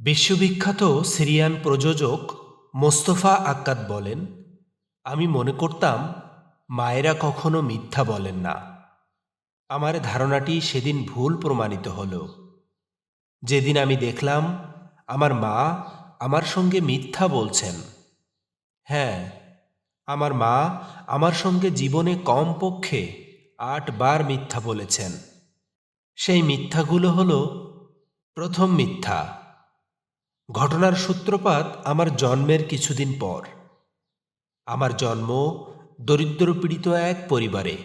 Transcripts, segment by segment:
বিশ্ববিখ্যাত সিরিয়ান প্রযোজক মোস্তফা আক্কাদ বলেন, আমি মনে করতাম মায়েরা কখনো মিথ্যা বলেন না। আমার ধারণাটি সেদিন ভুল প্রমাণিত হল। যেদিন আমি দেখলাম আমার মা আমার সঙ্গে মিথ্যা বলছেন। হ্যাঁ আমার মা আমার সঙ্গে জীবনে কমপক্ষে আটবার মিথ্যা বলেছেন। সেই মিথ্যাগুলো হলো প্রথম মিথ্যা। ঘটনার সূত্রপাত আমার জন্মের কিছুদিন পর। আমার জন্ম দরিদ্র পীড়িত এক পরিবারে।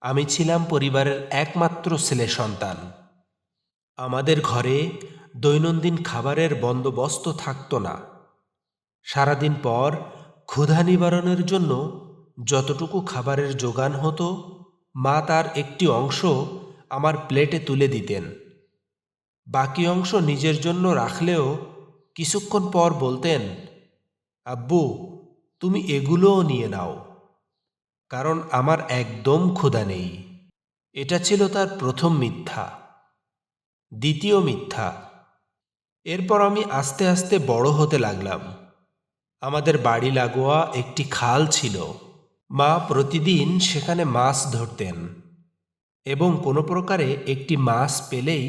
আমি ছিলাম পরিবারের একমাত্র ছেলে সন্তান। আমাদের ঘরে দৈনন্দিন খাবারের বন্দোবস্ত থাকতো না। সারাদিন পর ক্ষুধা নিবারণের জন্য যতটুকু খাবারের যোগান হতো, মা তার একটি অংশ আমার প্লেটে তুলে দিতেন। বাকি অংশ নিজের জন্য রাখলেও কিছুক্ষণ পর বলতেন, আব্বু, তুমি এগুলোও নিয়ে নাও, কারণ আমার একদম ক্ষুধা নেই। এটা ছিল তার প্রথম মিথ্যা, দ্বিতীয় মিথ্যা। এরপর আমি আস্তে আস্তে বড় হতে লাগলাম। আমাদের বাড়ি লাগোয়া একটি খাল ছিল। মা প্রতিদিন সেখানে মাছ ধরতেন এবং কোনো প্রকারে একটি মাছ পেলেই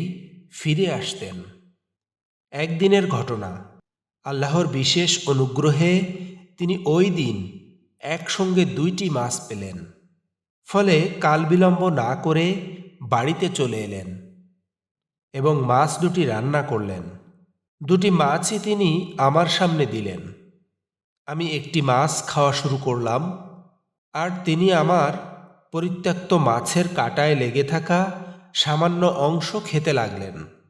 ফিরে আসতেন। একদিনের ঘটনা। আল্লাহর বিশেষ অনুগ্রহে তিনি ওই দিন একসঙ্গে দুইটি মাছ পেলেন। ফলে কালবিলম্ব না করে বাড়িতে চলে এলেন এবং মাছ দুটি রান্না করলেন। দুটি মাছই তিনি আমার সামনে দিলেন। আমি একটি মাছ খাওয়া শুরু করলাম আর তিনি আমার পরিত্যক্ত মাছের কাটায় লেগে থাকা সামান্য অংশ খেতে লাগলেন।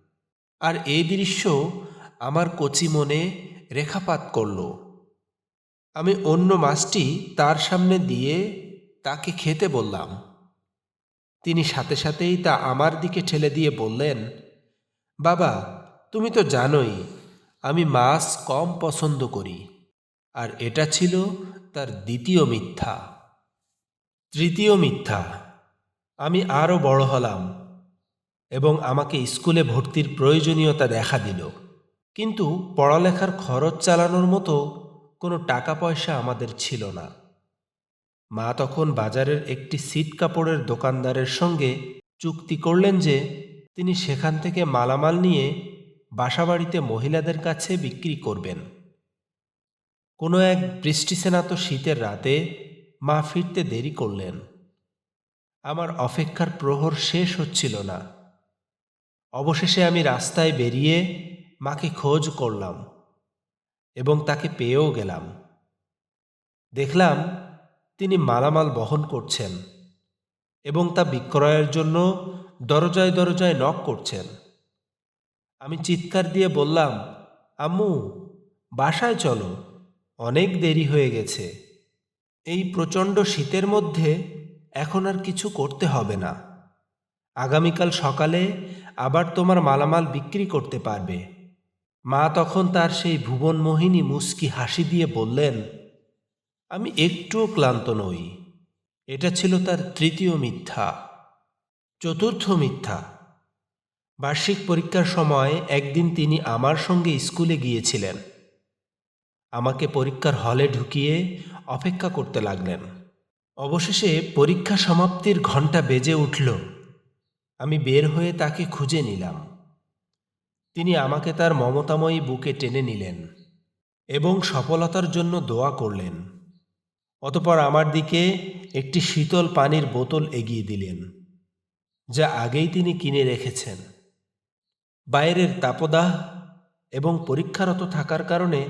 আর এই দৃশ্য আমার কচি মনে রেখাপাত করল। আমি অন্য মাছটি তার সামনে দিয়ে তাকে খেতে বললাম। তিনি সাথে সাথেই তা আমার দিকে ঠেলে দিয়ে বললেন, বাবা, তুমি তো জানোই, আমি মাছ কম পছন্দ করি, আর এটা ছিল তার দ্বিতীয় মিথ্যা। তৃতীয় মিথ্যা, আমি আরও বড় হলাম। এবং আমাকে স্কুলে ভর্তির প্রয়োজনীয়তা দেখা দিল। কিন্তু পড়ালেখার খরচ চালানোর মতো কোনো টাকা পয়সা আমাদের ছিল না। মা তখন বাজারের একটি সিট কাপড়ের দোকানদারের সঙ্গে চুক্তি করলেন যে তিনি সেখান থেকে মালামাল নিয়ে বাসাবাড়িতে মহিলাদের কাছে বিক্রি করবেন। কোনো এক বৃষ্টিসেনাত শীতের রাতে মা ফিরতে দেরি করলেন। আমার অপেক্ষার প্রহর শেষ হচ্ছিল না। অবশেষে আমি রাস্তায় বেরিয়ে মাকে খোঁজ করলাম এবং তাকে পেয়েও গেলাম। দেখলাম তিনি মালামাল বহন করছেন এবং তা বিক্রয়ের জন্য দরজায় দরজায় নক করছেন। আমি চিৎকার দিয়ে বললাম, আম্মু, বাসায় চলো, অনেক দেরি হয়ে গেছে। এই প্রচণ্ড শীতের মধ্যে এখন আর কিছু করতে হবে না। আগামীকাল সকালে আবার তোমার মালামাল বিক্রি করতে পারবে। মা তখন তার সেই ভুবনমোহিনী মুস্কি হাসি দিয়ে বললেন, আমি একটুও ক্লান্ত নই। এটা ছিল তার তৃতীয় মিথ্যা, চতুর্থ মিথ্যা। বার্ষিক পরীক্ষার সময় একদিন তিনি আমার সঙ্গে স্কুলে গিয়েছিলেন। আমাকে পরীক্ষার হলে ঢুকিয়ে অপেক্ষা করতে লাগলেন। অবশেষে পরীক্ষা সমাপ্তির ঘণ্টা বেজে উঠল। আমি বের হয়ে তাকে খুঁজে নিলাম। তিনি আমাকে তার মমতাময়ী বুকে টেনে নিলেন এবং সফলতার জন্য দোয়া করলেন। অতপর আমার দিকে একটি শীতল পানির বোতল এগিয়ে দিলেন, যা আগেই তিনি কিনে রেখেছেন। বাইরের তাপদাহ এবং পরীক্ষারত থাকার কারণে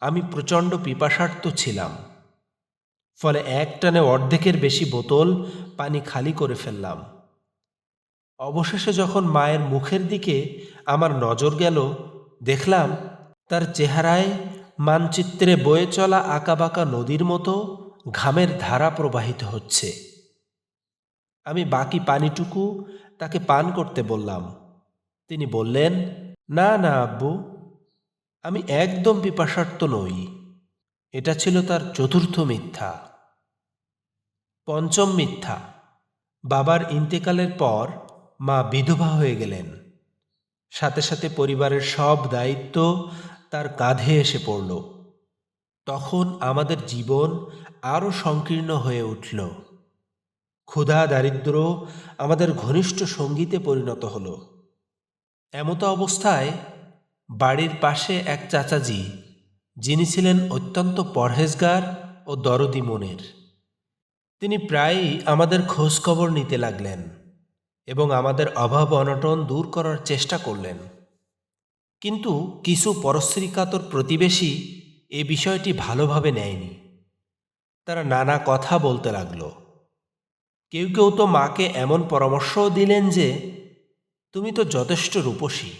আমি প্রচণ্ড পিপাসার্থ ছিলাম, ফলে এক টানে অর্ধেকের বেশি বোতল পানি খালি করে ফেললাম। অবশেষে যখন মায়ের মুখের দিকে আমার নজর গেল, দেখলাম তার চেহারায় মানচিত্রে বয়ে চলা আঁকাবাঁকা নদীর মতো ঘামের ধারা প্রবাহিত হচ্ছে। আমি বাকি পানিটুকু তাকে পান করতে বললাম। তিনি বললেন, না না, আব্বু, আমি একদম পিপাসার্থ নই। এটা ছিল তার চতুর্থ মিথ্যা। পঞ্চম মিথ্যা। বাবার ইন্তেকালের পর মা বিধবা হয়ে গেলেন। সাথে সাথে পরিবারের সব দায়িত্ব তার কাঁধে এসে পড়ল। তখন আমাদের জীবন আরও সংকীর্ণ হয়ে উঠল। ক্ষুধা দারিদ্র আমাদের ঘনিষ্ঠ সঙ্গীতে পরিণত হলো। এমতো অবস্থায় বাড়ির পাশে এক চাচাজি, যিনি ছিলেন অত্যন্ত পরহেজগার ও দরদি মনের। তিনি প্রায়ই আমাদের খোঁজখবর নিতে লাগলেন। এবং আমাদের অভাব অনটন দূর করার চেষ্টা করলেন। কিন্তু কিছু পরশ্রীকাতর প্রতিবেশী এ বিষয়টি ভালোভাবে নেয়নি। তারা নানা কথা বলতে লাগল। কেউ কেউ তো মাকে এমন পরামর্শও দিলেন যে, তুমি তো যথেষ্ট রূপসী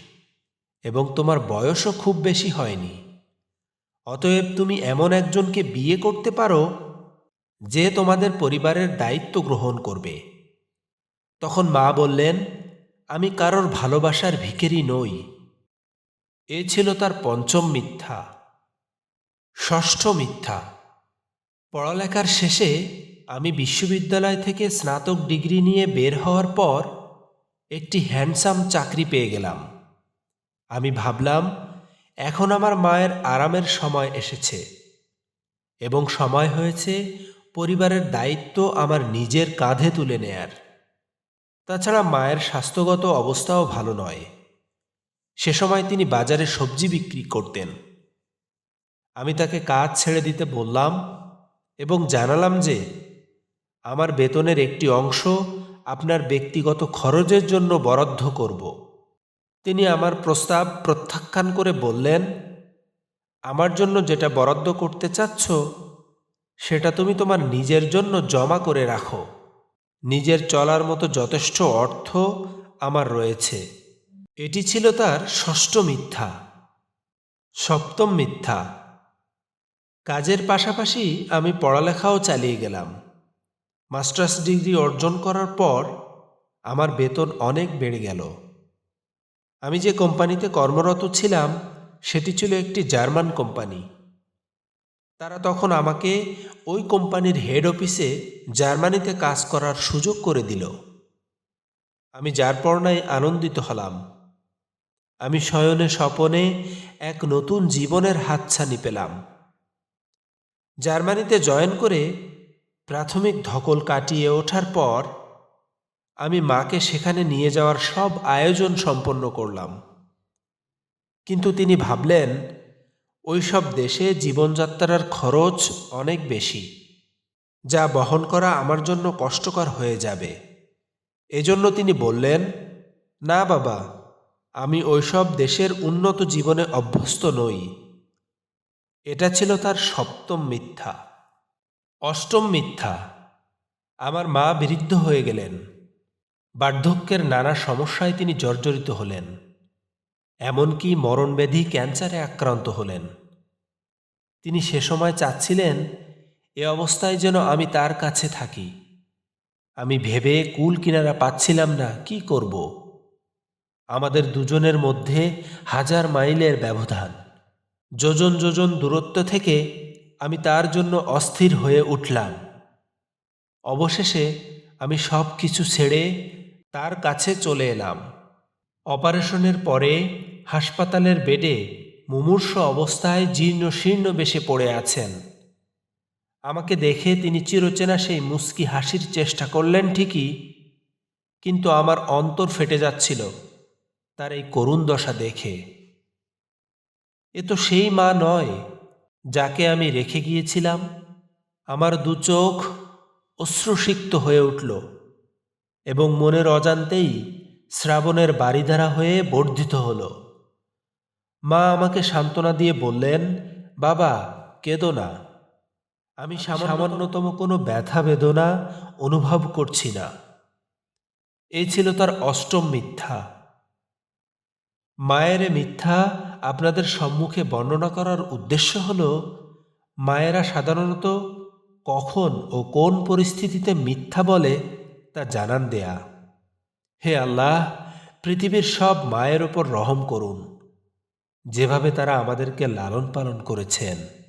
এবং তোমার বয়সও খুব বেশি হয়নি। অতএব তুমি এমন একজনকে বিয়ে করতে পারো যে তোমাদের পরিবারের দায়িত্ব গ্রহণ করবে। তখন মা বললেন, আমি কারোর ভালোবাসার ভিখেরি নই। এ ছিল তার পঞ্চম মিথ্যা। ষষ্ঠ মিথ্যা। পড়ালেখার শেষে আমি বিশ্ববিদ্যালয় থেকে স্নাতক ডিগ্রি নিয়ে বের হওয়ার পর একটি হ্যান্ডসাম চাকরি পেয়ে গেলাম। আমি ভাবলাম, এখন আমার মায়ের আরামের সময় এসেছে এবং সময় হয়েছে পরিবারের দায়িত্ব আমার নিজের কাঁধে তুলে নেয়ার। তাছাড়া মায়ের স্বাস্থ্যগত অবস্থাও ভালো নয়। সে সময় তিনি বাজারে সবজি বিক্রি করতেন। আমি তাকে কাজ ছেড়ে দিতে বললাম এবং জানালাম যে, আমার বেতনের একটি অংশ আপনার ব্যক্তিগত খরচের জন্য বরাদ্দ করব। তিনি আমার প্রস্তাব প্রত্যাখ্যান করে বললেন, আমার জন্য যেটা বরাদ্দ করতে চাচ্ছ, সেটা তুমি তোমার নিজের জন্য জমা করে রাখো। নিজের চলার মতো যথেষ্ট অর্থ আমার রয়েছে। এটি ছিল তার ষষ্ঠ মিথ্যা, সপ্তম মিথ্যা। কাজের পাশাপাশি আমি পড়ালেখাও চালিয়ে গেলাম। মাস্টার্স ডিগ্রি অর্জন করার পর আমার বেতন অনেক বেড়ে গেল। আমি যে কোম্পানিতে কর্মরত ছিলাম, সেটি ছিল একটি জার্মান কোম্পানি। তারা তখন আমাকে ওই কোম্পানির হেড অফিসে জার্মানিতে কাজ করার সুযোগ করে দিল। আমি যার পর্ণায় আনন্দিত হলাম। আমি শয়নে স্বপনে এক নতুন জীবনের হাতছানি পেলাম। জার্মানিতে জয়েন করে প্রাথমিক ধকল কাটিয়ে ওঠার পর আমি মাকে সেখানে নিয়ে যাওয়ার সব আয়োজন সম্পন্ন করলাম। কিন্তু তিনি ভাবলেন ওই সব দেশে জীবনযাত্রার খরচ অনেক বেশি, যা বহন করা আমার জন্য কষ্টকর হয়ে যাবে। এজন্য তিনি বললেন, না বাবা, আমি ওইসব দেশের উন্নত জীবনে অভ্যস্ত নই। এটা ছিল তার সপ্তম মিথ্যা। অষ্টম মিথ্যা। আমার মা বৃদ্ধ হয়ে গেলেন। বার্ধক্যের নানা সমস্যায় তিনি জর্জরিত হলেন। এমনকি মরণব্যাধি ক্যান্সারে আক্রান্ত হলেন। তিনি সে সময় চাচ্ছিলেন, এ অবস্থায় যেন আমি তার কাছে থাকি। আমি ভেবে কুল কিনারা পাচ্ছিলাম না, কি করব? আমাদের দুজনের মধ্যে হাজার মাইলের ব্যবধান। যোজন যোজন দূরত্ব থেকে আমি তার জন্য অস্থির হয়ে উঠলাম। অবশেষে আমি সব কিছু ছেড়ে তার কাছে চলে এলাম। অপারেশনের পরে হাসপাতালের বেডে মুমূর্ষ অবস্থায় জীর্ণ শীর্ণ বেশে পড়ে আছেন। আমাকে দেখে তিনি চিরচেনা সেই মুস্কি হাসির চেষ্টা করলেন ঠিকই, কিন্তু আমার অন্তর ফেটে যাচ্ছিল তার এই করুণ দশা দেখে। এ তো সেই মা নয় যাকে আমি রেখে গিয়েছিলাম। আমার দু চোখ অশ্রুসিক্ত হয়ে উঠল এবং মনের অজান্তেই শ্রাবণের বাড়িধারা হয়ে বর্ধিত হল। মা আমাকে সান্ত্বনা দিয়ে বললেন বাবা কেঁদো না। আমি সামান্যতম কোনো ব্যথা বেদনা অনুভব করছি না। এই ছিল তার অষ্টম মিথ্যা। মায়ের মিথ্যা আপনাদের সম্মুখে বর্ণনা করার উদ্দেশ্য হল মায়েরা সাধারণত কখন ও কোন পরিস্থিতিতে মিথ্যা বলে তা জানান দেয়া। হে আল্লাহ পৃথিবীর সব মায়ের ওপর রহম করুন। যেভাবে তারা আমাদেরকে লালন পালন করেছেন।